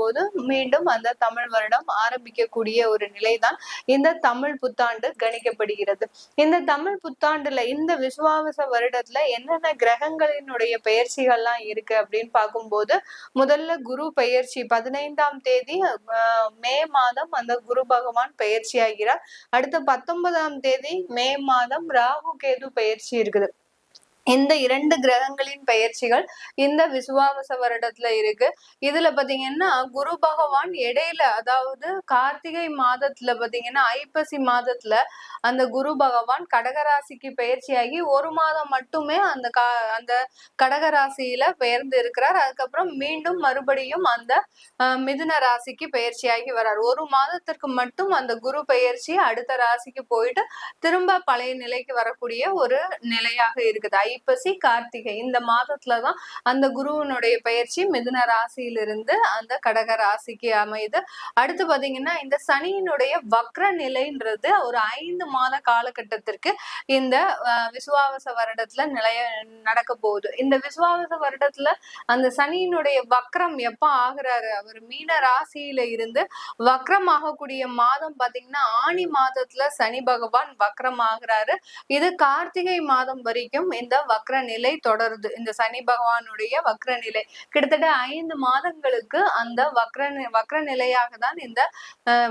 போது மீண்டும் அந்த தமிழ் வருடம் ஆரம்பிக்கக்கூடிய ஒரு நிலைதான் இந்த தமிழ் புத்தாண்டு கணிக்கப்படுகிறது. இந்த தமிழ் புத்தாண்டுல இந்த விசுவாவச வருடத்துல என்னென்ன கிரகங்களினுடைய பெயர்ச்சிகள்லாம் இருக்கு அப்படின்னு பார்க்கும்போது முதல்ல குரு பெயர்ச்சி பதினைந்தாம் தேதி மே மாதம் அந்த குரு பகவான் பெயர்ச்சி ஆகிறார் அடுத்த பத்தொன்பதாம் தேதி மே மாதம் ராகு கேது பயிற்சி இருக்குது. இந்த இரண்டு கிரகங்களின் பயிற்சிகள் இந்த விசுவாவச வருடத்துல இருக்கு. இதுல பாத்தீங்கன்னா குரு பகவான் இடையில அதாவது கார்த்திகை மாதத்துல பாத்தீங்கன்னா ஐப்பசி மாதத்துல அந்த குரு பகவான் கடகராசிக்கு பயிற்சியாகி ஒரு மாதம் மட்டுமே அந்த கா அந்த கடகராசியில பெயர்ந்து இருக்கிறார். அதுக்கப்புறம் மீண்டும் மறுபடியும் அந்த மிதுன ராசிக்கு பயிற்சியாகி வர்றார். ஒரு மாதத்திற்கு மட்டும் அந்த குரு பயிற்சி அடுத்த ராசிக்கு போயிட்டு திரும்ப பழைய நிலைக்கு வரக்கூடிய ஒரு நிலையாக இருக்குது. ஐப்பசி கார்த்திகை. இந்த மாதத்துல தான் அந்த குருவனுடைய பயிற்சி மிதுன ராசியிலிருந்து அந்த கடக ராசிக்கு அமையுது. அடுத்து பாத்தீங்கன்னா இந்த சனியினுடைய வக்ர நிலைன்றது ஒரு ஐந்து மாத காலகட்டத்திற்கு இந்த விசுவாவச வருடத்துல நிலைய நடக்க போகுது. இந்த விசுவாவச வருடத்துல அந்த சனியினுடைய வக்ரம் எப்ப ஆகுறாரு? அவர் மீன ராசியில இருந்து வக்ரம் ஆகக்கூடிய மாதம் பாத்தீங்கன்னா ஆணி மாதத்துல சனி பகவான் வக்ரம் ஆகுறாரு இது கார்த்திகை மாதம் வரைக்கும் இந்த வக்ர நிலை தொடருது. இந்த சனி பகவானுடைய வக்ர நிலை கிட்டத்தட்ட ஐந்து மாதங்களுக்கு அந்த வக்ர வக்ர நிலையாக தான் இந்த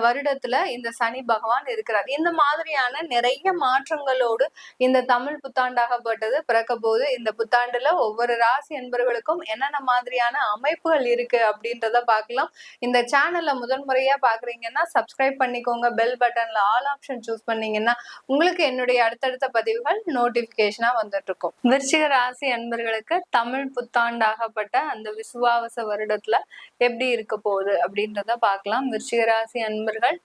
வருடத்துல இந்த சனி பகவான் இருக்கிறார். இந்த மாதிரியான நிறைய மாற்றங்களோடு இந்த தமிழ் புத்தாண்டாகப்பட்டது பிறக்க போது இந்த புத்தாண்டுல ஒவ்வொரு ராசி என்பவர்களுக்கும் என்னென்ன மாதிரியான அமைப்புகள் இருக்கு அப்படின்றத பார்க்கலாம். இந்த சேனல்ல முதன்முறையா பாக்குறீங்கன்னா சப்ஸ்கிரைப் பண்ணிக்கோங்க. பெல் பட்டன்ல ஆல் ஆப்ஷன் சூஸ் பண்ணீங்கன்னா உங்களுக்கு என்னுடைய அடுத்தடுத்த பதிவுகள் நோட்டிபிகேஷனா வந்துட்டு இருக்கும் விருச்சிக ராசி அன்பர்களுக்கு தமிழ் புத்தாண்டாகப்பட்ட அந்த விசுவாவச வருடத்துல எப்படி இருக்க போகுது அப்படின்றத பார்க்கலாம். விருச்சிக ராசி அன்பர்கள்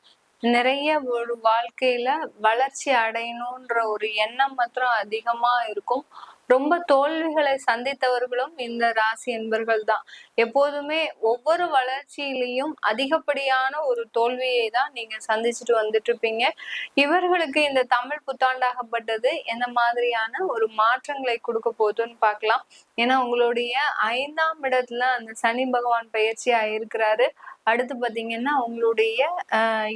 நிறைய ஒரு வாழ்க்கையில வளர்ச்சி அடையணும்ன்ற ஒரு எண்ணம் மாத்திரம் அதிகமா இருக்கும். ரொம்ப தோல்விகளை சந்தித்தவர்களும் இந்த ராசி என்பர்கள் தான் எப்போதுமே ஒவ்வொரு வளர்ச்சியிலையும் அதிகப்படியான ஒரு தோல்வியை தான் நீங்க சந்திச்சுட்டு வந்துட்டு இருப்பீங்க இவர்களுக்கு இந்த தமிழ் புத்தாண்டாகப்பட்டது என்ன மாதிரியான ஒரு மாற்றங்களை கொடுக்க போதுன்னு பார்க்கலாம். ஏன்னா உங்களுடைய ஐந்தாம் இடத்துல அந்த சனி பகவான் பயிற்சி ஆயிருக்கிறாரு அடுத்து பாத்தீங்கன்னா உங்களுடைய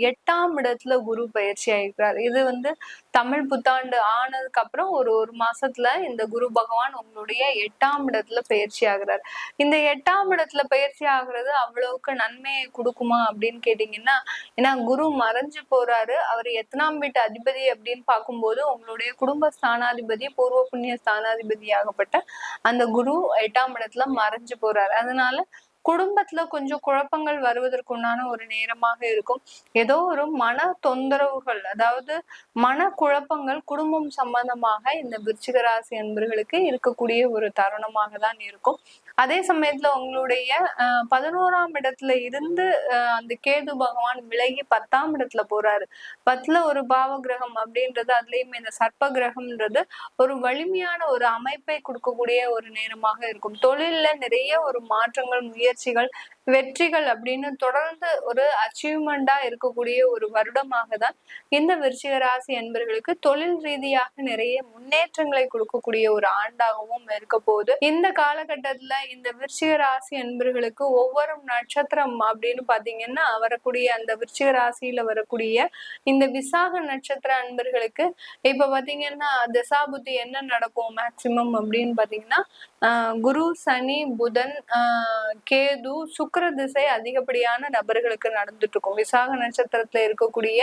எட்டாம் இடத்துல குரு பயிற்சி ஆகிருக்கிறார் இது வந்து தமிழ் புத்தாண்டு ஆனதுக்கு அப்புறம் ஒரு ஒரு மாசத்துல இந்த குரு பகவான் உங்களுடைய எட்டாம் இடத்துல பயிற்சி ஆகிறார். இந்த எட்டாம் இடத்துல பயிற்சி ஆகுறது அவ்வளவுக்கு நன்மையை கொடுக்குமா அப்படின்னு கேட்டீங்கன்னா ஏன்னா குரு மறைஞ்சு போறாரு. அவர் எத்தனாம் வீட்டு அதிபதி அப்படின்னு பார்க்கும்போது உங்களுடைய குடும்ப ஸ்தானாதிபதி பூர்வ புண்ணிய ஸ்தானாதிபதி ஆகப்பட்ட அந்த குரு எட்டாம் இடத்துல மறைஞ்சு போறாரு. அதனால குடும்பத்துல கொஞ்சம் குழப்பங்கள் வருவதற்குண்டான ஒரு நேரமாக இருக்கும். ஏதோ ஒரு மன தொந்தரவுகள் அதாவது மன குழப்பங்கள் குடும்பம் சம்பந்தமாக இந்த விருச்சிக ராசி அன்பர்களுக்கு இருக்கக்கூடிய ஒரு தருணமாக தான் இருக்கும். அதே சமயத்துல உங்களுடைய அஹ், பதினோராம் இடத்துல இருந்து அஹ், அந்த கேது பகவான் விலகி பத்தாம் இடத்துல போறாரு. பத்துல ஒரு பாவ கிரகம் அப்படின்றது அதுலயும் இந்த சர்ப்ப கிரகம்ன்றது ஒரு வலிமையான ஒரு அமைப்பை கொடுக்கக்கூடிய ஒரு நேரமாக இருக்கும். தொழில்ல நிறைய ஒரு மாற்றங்கள் முயற்சிகள் வெற்றிகள் அப்படின்னு தொடர்ந்து ஒரு அச்சீவ்மெண்டா இருக்கக்கூடிய ஒரு வருடமாக தான் இந்த விருச்சிக ராசி என்பர்களுக்கு தொழில் ரீதியாக நிறைய முன்னேற்றங்களை கொடுக்கக்கூடிய ஒரு ஆண்டாகவும் இருக்க போகுது. இந்த காலகட்டத்துல இந்த விருச்சிக ராசி என்பர்களுக்கு ஒவ்வொரு நட்சத்திரம் அப்படின்னு பாத்தீங்கன்னா வரக்கூடிய அந்த விருச்சிக ராசியில வரக்கூடிய இந்த விசாக நட்சத்திர அன்பர்களுக்கு இப்ப பாத்தீங்கன்னா தசாபுத்தி என்ன நடக்கும் மேக்சிமம் அப்படின்னு பாத்தீங்கன்னா ஆஹ் குரு சனி புதன் ஆஹ் கேது சுக்கிர திசை அதிகப்படியான நபர்களுக்கு நடந்துட்டு இருக்கும் விசாக நட்சத்திரத்துல இருக்கக்கூடிய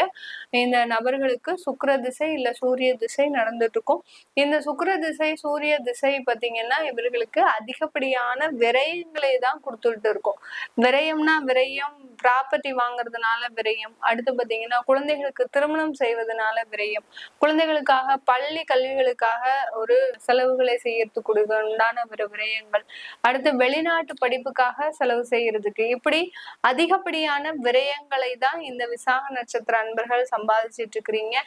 இந்த நபர்களுக்கு சுக்கிர திசை இல்ல சூரிய திசை நடந்துட்டு இருக்கும் இந்த சுக்கர திசை சூரிய திசை பாத்தீங்கன்னா இவர்களுக்கு அதிகப்படியான விரயங்களை தான் கொடுத்துட்டு இருக்கும் விரயம்னா விரயம் ப்ராப்பர்ட்டி வாங்குறதுனால விரயம். அடுத்து பாத்தீங்கன்னா குழந்தைகளுக்கு திருமணம் செய்வதனால விரயம். குழந்தைகளுக்காக பள்ளி கல்விகளுக்காக ஒரு செலவுகளை செய்யறதுக்கு உண்டான ஒரு விரயங்கள். அடுத்து வெளிநாட்டு படிப்புக்காக செலவு செய்யறதுக்கு. இப்படி அதிகப்படியான விரயங்களை தான் இந்த விசாக நட்சத்திர அன்பர்கள் சம்பாதிச்சிட்டு இருக்கிறீங்க.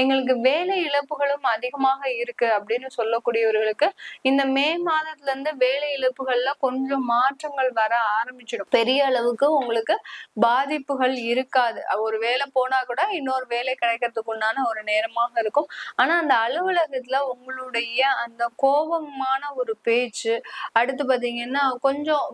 எங்களுக்கு வேலை இழப்புகளும் அதிகமாக இருக்கு அப்படின்னு சொல்லக்கூடியவர்களுக்கு இந்த மே மாதத்துல இருந்து வேலை இழப்புகள்ல கொஞ்சம் மாற்றங்கள் வர ஆரம்பிச்சிடும். பெரிய அளவுக்கு உங்களுக்கு பாதிப்புகள் இருக்காது. ஒரு வேலை போனா கூட இன்னொரு வேலை கிடைக்கிறதுக்கு உண்டான ஒரு நேரமாக இருக்கும். ஆனா அந்த அலுவலகத்துல உங்களுடைய அந்த கோபமான ஒரு பேச்சு அடுத்து பாத்தீங்கன்னா கொஞ்சம்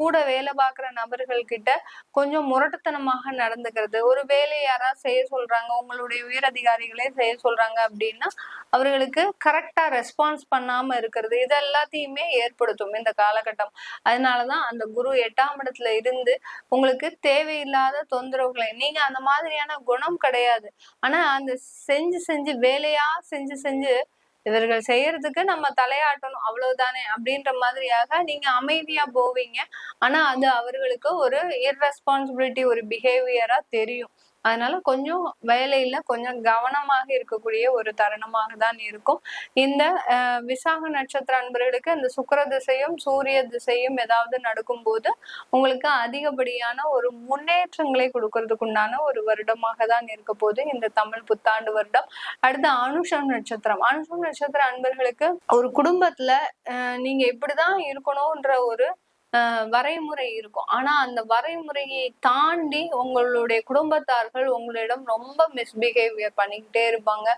கூட வேலை பார்க்குற நபர்கள் கிட்ட கொஞ்சம் முரட்டுத்தனமாக நடந்துக்கிறது. ஒரு வேலை யாராவது செய்ய சொல்றாங்க உங்களுடைய உயரதிகாரிகளே செய்ய சொல்றாங்க அப்படின்னா அவர்களுக்கு கரெக்டா ரெஸ்பான்ஸ் பண்ணாம இருக்கிறது. இது எல்லாத்தையுமே ஏற்படுத்தும் இந்த காலகட்டம். அதனாலதான் அந்த குரு எட்டாம் இடத்துல இருந்து உங்களுக்கு தேவையில்லாத தொந்தரவுகளை. நீங்க அந்த மாதிரியான குணம் கிடையாது. ஆனா அந்த செஞ்சு செஞ்சு வேலையா செஞ்சு செஞ்சு இவர்கள் செய்யறதுக்கு நம்ம தலையாட்டணும். அவ்வளவுதானே அப்படின்ற மாதிரியாக நீங்க அமைதியா போவீங்க. ஆனா அது அவர்களுக்கு ஒரு இர்ரெஸ்பான்சிபிலிட்டி ஒரு பிஹேவியரா தெரியும். அதனால கொஞ்சம் வேலையில கொஞ்சம் கவனமாக இருக்கக்கூடிய ஒரு தருணமாக தான் இருக்கும். இந்த விசாக நட்சத்திர அன்பர்களுக்கு இந்த சுக்கிர திசையும் சூரிய திசையும் ஏதாவது நடக்கும்போது உங்களுக்கு அதிகப்படியான ஒரு முன்னேற்றங்களை கொடுக்கறதுக்கு உண்டான ஒரு வருடமாக தான் இருக்க போது இந்த தமிழ் புத்தாண்டு வருடம். அடுத்து அனுஷம் நட்சத்திரம். அனுஷம் நட்சத்திர அன்பர்களுக்கு ஒரு குடும்பத்துல நீங்க இப்படிதான் இருக்கணும்ன்ற ஒரு வரைமுறை இருக்கும். ஆனா அந்த வரைமுறையை தாண்டி உங்களுடைய குடும்பத்தார்கள் உங்களிடம் ரொம்ப மிஸ்பிஹேவியர் பண்ணிக்கிட்டே இருப்பாங்க.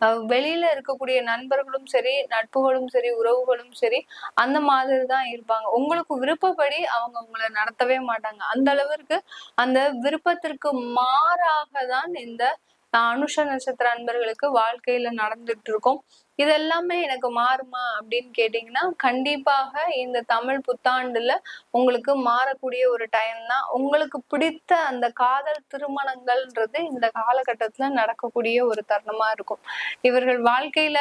அஹ், வெளியில இருக்கக்கூடிய நண்பர்களும் சரி நட்புகளும் சரி உறவுகளும் சரி அந்த மாதிரி தான் இருப்பாங்க. உங்களுக்கு விருப்பப்படி அவங்க உங்களை நடத்தவே மாட்டாங்க. அந்த அளவிற்கு அந்த விருப்பத்திற்கு மாறாக தான் இந்த அனுஷ நட்சத்திர அன்பர்களுக்கு வாழ்க்கையில நடந்துட்டு இருக்கும். இது எல்லாமே எனக்கு மாறுமா அப்படின்னு கேட்டீங்கன்னா கண்டிப்பாக இந்த தமிழ் புத்தாண்டுல உங்களுக்கு மாறக்கூடிய ஒரு டைம் தான். உங்களுக்கு பிடித்த அந்த காதல் திருமணங்கள்ன்றது இந்த காலகட்டத்துல நடக்கக்கூடிய ஒரு தருணமா இருக்கும். இவர்கள் வாழ்க்கையில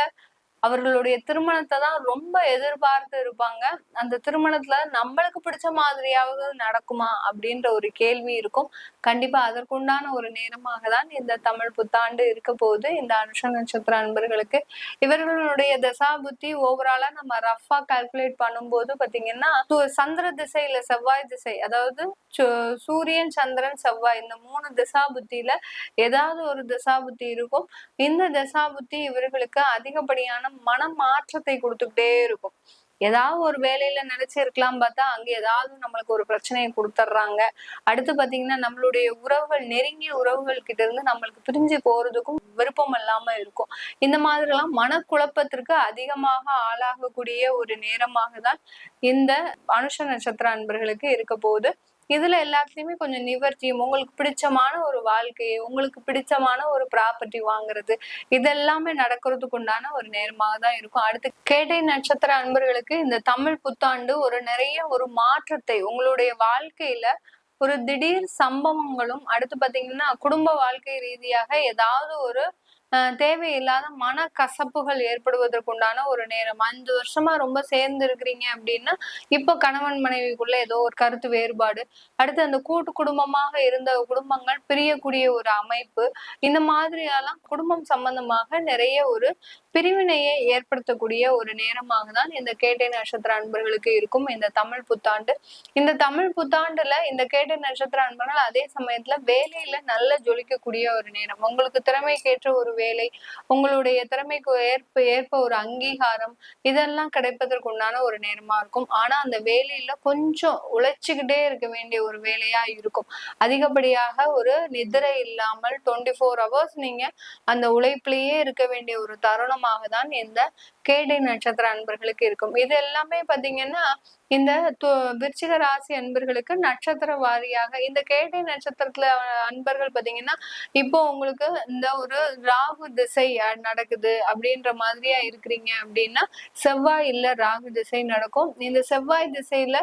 அவர்களுடைய திருமணத்தை தான் ரொம்ப எதிர்பார்த்து இருப்பாங்க. அந்த திருமணத்துல நம்மளுக்கு பிடிச்ச மாதிரியாவது நடக்குமா அப்படின்ற ஒரு கேள்வி இருக்கும். கண்டிப்பா அதற்குண்டான ஒரு நேரமாக தான் இந்த தமிழ் புத்தாண்டு இருக்க போகுது. இந்த அனுஷ நட்சத்திர அன்பர்களுக்கு. இவர்களுடைய தசா புத்தி ஓவராலா நம்ம ரஃபா கால்குலேட் பண்ணும்போது பாத்தீங்கன்னா சந்திர திசையில செவ்வாய் திசை அதாவது சூரியன் சந்திரன் செவ்வாய் இந்த மூணு திசா புத்தியில ஏதாவது ஒரு திசா புத்தி இருக்கும். இந்த தசா புத்தி இவர்களுக்கு அதிகப்படியான மன மாற்றத்தை கொடுத்துக்கிட்டே இருக்கும். ஏதாவது ஒரு வேலையில நினைச்சிருக்கலாம் பார்த்தா அங்க ஏதாவது நம்மளுக்கு ஒரு பிரச்சனையை கொடுத்துட்றாங்க. அடுத்து பாத்தீங்கன்னா நம்மளுடைய உறவுகள் நெருங்கிய உறவுகள் கிட்ட இருந்து நம்மளுக்கு பிரிஞ்சு போறதுக்கும் விருப்பம் இல்லாம இருக்கும். இந்த மாதிரி எல்லாம் மனக்குழப்பத்திற்கு அதிகமாக ஆளாகக்கூடிய ஒரு நேரமாக தான் இந்த அனுஷ நட்சத்திர அன்பர்களுக்கு இருக்க போகுது. இதுல எல்லாத்துலயுமே கொஞ்சம் நிவர்த்தியும் உங்களுக்கு பிடிச்சமான ஒரு வாழ்க்கையை உங்களுக்கு பிடிச்சமான ஒரு ப்ராப்பர்ட்டி வாங்குறது இதெல்லாமே நடக்கிறதுக்கு உண்டான ஒரு நேரமாக தான் இருக்கும். அடுத்து கேட்டை நட்சத்திர அன்பர்களுக்கு இந்த தமிழ் புத்தாண்டு ஒரு நிறைய ஒரு மாற்றத்தை உங்களுடைய வாழ்க்கையில ஒரு திடீர் சம்பவங்களும் அடுத்து பாத்தீங்கன்னா குடும்ப வாழ்க்கை ரீதியாக ஏதாவது ஒரு தேவையில்லாத மன கசப்புகள் ஏற்படுவதற்குண்டான ஒரு நேரம். அஞ்சு வருஷமா ரொம்ப சேர்ந்து இருக்கிறீங்க அப்படின்னா இப்போ கணவன் மனைவிக்குள்ள ஏதோ ஒரு கருத்து வேறுபாடு. அடுத்து அந்த கூட்டு குடும்பமாக இருந்த குடும்பங்கள் பிரியக்கூடிய ஒரு அமைப்பு. இந்த மாதிரியெல்லாம் குடும்பம் சம்பந்தமாக நிறைய ஒரு பிரிவினையை ஏற்படுத்தக்கூடிய ஒரு நேரமாக தான் இந்த கேட்டை நட்சத்திர அன்பர்களுக்கு இருக்கும். இந்த தமிழ் புத்தாண்டு. இந்த தமிழ் புத்தாண்டுல இந்த கேட்டை நட்சத்திர அன்பர்கள் அதே சமயத்துல வேலையில நல்ல ஜொலிக்கக்கூடிய ஒரு நேரம். உங்களுக்கு திறமைக்கேற்ற ஒரு வேலை உங்களுடைய திறமைக்கு ஏற்ப ஏற்ப ஒரு அங்கீகாரம் இதெல்லாம் கிடைப்பதற்கு உண்டான ஒரு நேரமா இருக்கும். ஆனா அந்த வேலையில கொஞ்சம் உழைச்சிக்கிட்டே இருக்க வேண்டிய ஒரு வேலையா இருக்கும். அதிகப்படியாக ஒரு நிதிரை இல்லாமல் டுவெண்ட்டி ஃபோர் ஹவர்ஸ் நீங்க அந்த உழைப்பிலேயே இருக்க வேண்டிய ஒரு தருணமாக தான் இந்த கேடை நட்சத்திர அன்பர்களுக்கு இருக்கும். இது எல்லாமே பாத்தீங்கன்னா இந்த விருச்சிக ராசி அன்பர்களுக்கு நட்சத்திர வாரியாக இந்த கேட்டை நட்சத்திரத்துல அன்பர்கள் பாத்தீங்கன்னா இப்போ உங்களுக்கு இந்த ஒரு ராகு திசை நடக்குது அப்படின்ற மாதிரியா இருக்கிறீங்க அப்படின்னா செவ்வாய் இல்ல ராகு திசை நடக்கும். இந்த செவ்வாய் திசையில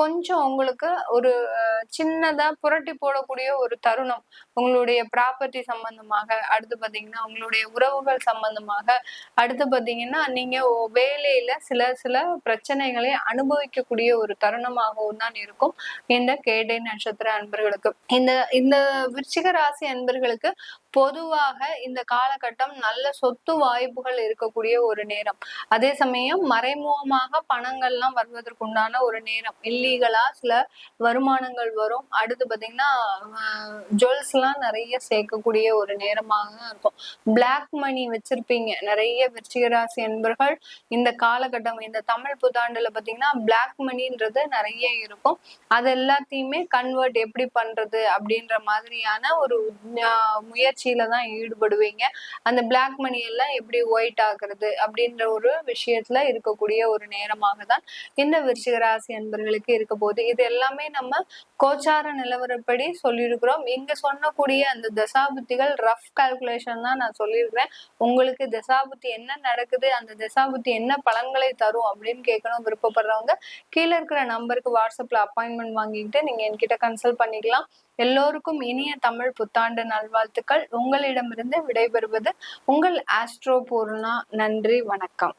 கொஞ்சம் உங்களுக்கு ஒரு சின்னதா புரட்டி போடக்கூடிய ஒரு தருணம். உங்களுடைய ப்ராப்பர்ட்டி சம்பந்தமாக அடுத்து பாத்தீங்கன்னா உங்களுடைய உறவுகள் சம்பந்தமாக அடுத்து பாத்தீங்கன்னா நீங்க வேலையில சில சில பிரச்சனைகளை அனுபவிக்கக்கூடிய ஒரு தருணமாகவும் தான் இருக்கும். இந்த கேடை நட்சத்திர அன்பர்களுக்கு. இந்த இந்த விருச்சிக ராசி அன்பர்களுக்கு பொதுவாக இந்த காலகட்டம் நல்ல சொத்து வாய்ப்புகள் இருக்கக்கூடிய ஒரு நேரம். அதே சமயம் மறைமுகமாக பணங்கள்லாம் வருவதற்குண்டான ஒரு நேரம். இல்லீகலா சில வருமானங்கள் வரும். அடுத்து பாத்தீங்கன்னா ஜுவல்ஸ் எல்லாம் நிறைய சேர்க்கக்கூடிய ஒரு நேரமாக தான் இருக்கும். பிளாக் மணி வச்சிருப்பீங்க. நிறைய விருச்சிகராசி என்பர்கள் இந்த காலகட்டம் இந்த தமிழ் புத்தாண்டுல பாத்தீங்கன்னா பிளாக் மணின்றது நிறைய இருக்கும். அது எல்லாத்தையுமே கன்வெர்ட் எப்படி பண்றது அப்படின்ற மாதிரியான ஒரு முயற்சி முயற்சியில தான் ஈடுபடுவீங்க. அந்த பிளாக் மணி எல்லாம் எப்படி ஒயிட் ஆகுறது அப்படின்ற ஒரு விஷயத்துல இருக்கக்கூடிய ஒரு நேரமாக தான் இந்த விருச்சிக ராசி அன்பர்களுக்கு இருக்க போகுது. இது எல்லாமே நம்ம கோச்சார நிலவரப்படி சொல்லியிருக்கிறோம். இங்க சொன்னக்கூடிய அந்த தசாபுத்திகள் ரஃப் கால்குலேஷன் தான் நான் சொல்லியிருக்கிறேன். உங்களுக்கு தசாபுத்தி என்ன நடக்குது அந்த தசாபுத்தி என்ன பலன்களை தரும் அப்படின்னு கேட்கணும் விருப்பப்படுறவங்க கீழே இருக்கிற நம்பருக்கு வாட்ஸ்அப்ல அப்பாயின்மெண்ட் வாங்கிக்கிட்டு நீங்க என்கிட்ட கன்சல்ட் பண்ணிக்கலாம். எல்லோருக்கும் இனிய தமிழ் புத்தாண்டு நல்வாழ்த்துக்கள். உங்களிடமிருந்து விடைபெறுவது உங்கள் ஆஸ்ட்ரோ பூர்ணா. நன்றி வணக்கம்.